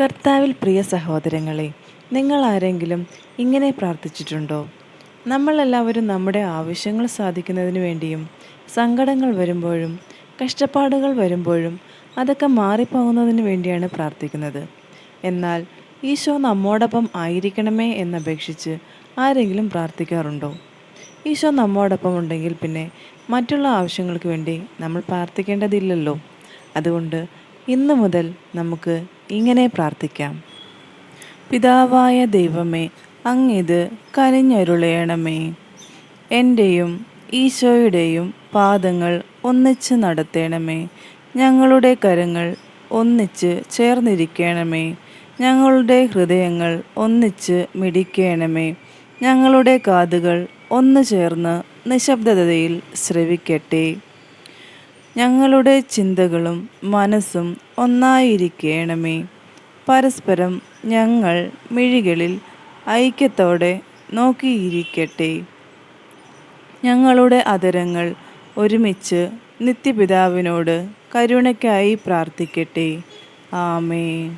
കർത്താവിൽ പ്രിയ സഹോദരങ്ങളെ നിങ്ങൾ ആരെങ്കിലും ഇങ്ങനെ പ്രാർത്ഥിച്ചിട്ടുണ്ടോ? നമ്മളെല്ലാവരും നമ്മുടെ ആവശ്യങ്ങൾ സാധിക്കുന്നതിന് വേണ്ടിയും സങ്കടങ്ങൾ വരുമ്പോഴും കഷ്ടപ്പാടുകൾ വരുമ്പോഴും അതൊക്കെ മാറിപ്പോകുന്നതിന് വേണ്ടിയാണ് പ്രാർത്ഥിക്കുന്നത്. എന്നാൽ ഈശോ നമ്മോടൊപ്പം ആയിരിക്കണമേ എന്നപേക്ഷിച്ച് ആരെങ്കിലും പ്രാർത്ഥിക്കാറുണ്ടോ? ഈശോ നമ്മോടൊപ്പം ഉണ്ടെങ്കിൽ പിന്നെ മറ്റുള്ള ആവശ്യങ്ങൾക്ക് വേണ്ടി നമ്മൾ പ്രാർത്ഥിക്കേണ്ടതില്ലല്ലോ. അതുകൊണ്ട് ഇന്നു മുതൽ നമുക്ക് ഇങ്ങനെ പ്രാർത്ഥിക്കാം. പിതാവായ ദൈവമേ അങ്ങിത് കനിഞ്ഞരുളയണമേ എന്റെയും ഈശോയുടെയും പാദങ്ങൾ ഒന്നിച്ച് നടത്തണമേ. ഞങ്ങളുടെ കരങ്ങൾ ഒന്നിച്ച് ചേർന്നിരിക്കണമേ. ഞങ്ങളുടെ ഹൃദയങ്ങൾ ഒന്നിച്ച് മിടിക്കണമേ. ഞങ്ങളുടെ കാതുകൾ ഒന്ന് ചേർന്ന് നിശബ്ദതയിൽ ശ്രവിക്കട്ടെ. ഞങ്ങളുടെ ചിന്തകളും മനസ്സും ഒന്നായിരിക്കണമേ. പരസ്പരം ഞങ്ങൾ മിഴികളിൽ ഐക്യത്തോടെ നോക്കിയിരിക്കട്ടെ. ഞങ്ങളുടെ അതരങ്ങൾ ഒരുമിച്ച് നിത്യപിതാവിനോട് കരുണയ്ക്കായി പ്രാർത്ഥിക്കട്ടെ. ആമേ